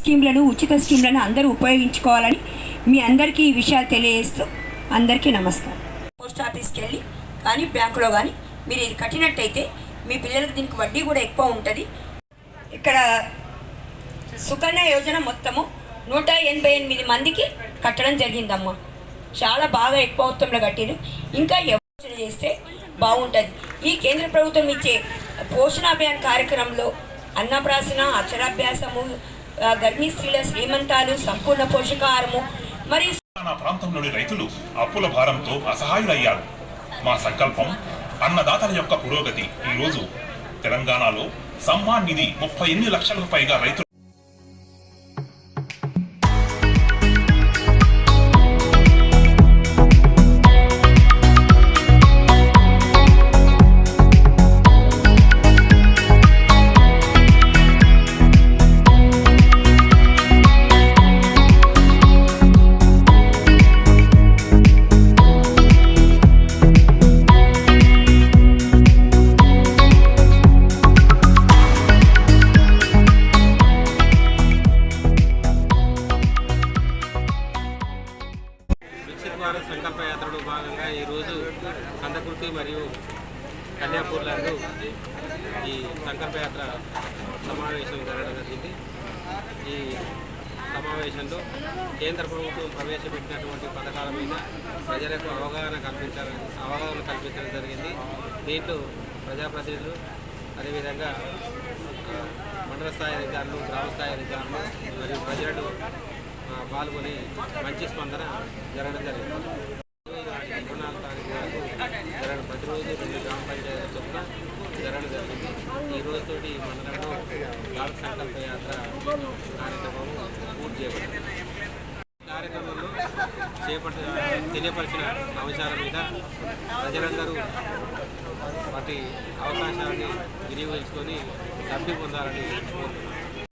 స్కీమ్లను ఉచిత స్కీమ్లను అందరూ ఉపయోగించుకోవాలని మీ అందరికీ ఈ విషయాలు తెలియజేస్తూ అందరికీ నమస్కారం. పోస్ట్ ఆఫీస్కి వెళ్ళి కానీ బ్యాంకులో కానీ మీరు ఇది కట్టినట్టయితే మీ పిల్లలకు దీనికి వడ్డీ కూడా ఎక్కువ ఉంటుంది. ఇక్కడ సుకన్య యోజన మొత్తము నూట ఎనభై ఎనిమిది మందికి కట్టడం జరిగిందమ్మా. చాలా బాగా ఎక్కువ మొత్తంలో కట్టిరు ఇంకా యోచన చేస్తే బాగుంటుంది. ఈ కేంద్ర ప్రభుత్వం ఇచ్చే పోషణాభియాన్ కార్యక్రమంలో అన్నప్రాసన అక్షరాభ్యాసము గర్భిణీ స్త్రీల శ్రీమంతాలు సంపూర్ణ పోషకాహారము మరియు తెలంగాణ ప్రాంతంలోని రైతులు అప్పుల భారంతో అసహాయులయ్యారు. మా సంకల్పం అన్నదాతల యొక్క పురోగతి. ఈ రోజు తెలంగాణలో సమ్మాన్ నిధి ముప్పై ఎనిమిది లక్షలకు పైగా రైతులు వికసిత్ భారత్ సంకల్ప యాత్రలో భాగంగా ఈరోజు కందకుర్తి మరియు కన్యాపూర్లలో ఈ సంకల్ప యాత్ర సమావేశం జరగడం జరిగింది. ఈ సమావేశంలో కేంద్ర ప్రభుత్వం ప్రవేశపెట్టినటువంటి పథకాల మీద ప్రజలకు అవగాహన కల్పించాలని అవగాహన కల్పించడం జరిగింది. దీంట్లో ప్రజాప్రతినిధులు అదేవిధంగా మండల స్థాయి అధికారులు గ్రామ స్థాయి అధికారులు మరియు ప్రజలు పాల్గొని మంచి స్పందన జరగడం జరిగింది. ఇరవై నాలుగు తారీఖు వరకు జరగడం ప్రతిరోజు రెండు గ్రామ పంచాయతీల చొప్పున జరగడం జరిగింది. ఈ రోజుతోటి ఈ మండలంలో గాలి సంకల్ప యాత్ర కార్యక్రమం పూర్తి చేయబడింది. కార్యక్రమంలో చేపట్ట తెలియపరిచిన అంశాల మీద ప్రజలందరూ వాటి అవకాశాన్ని వినియోగించుకొని లబ్ధి పొందాలని కోరుతున్నాను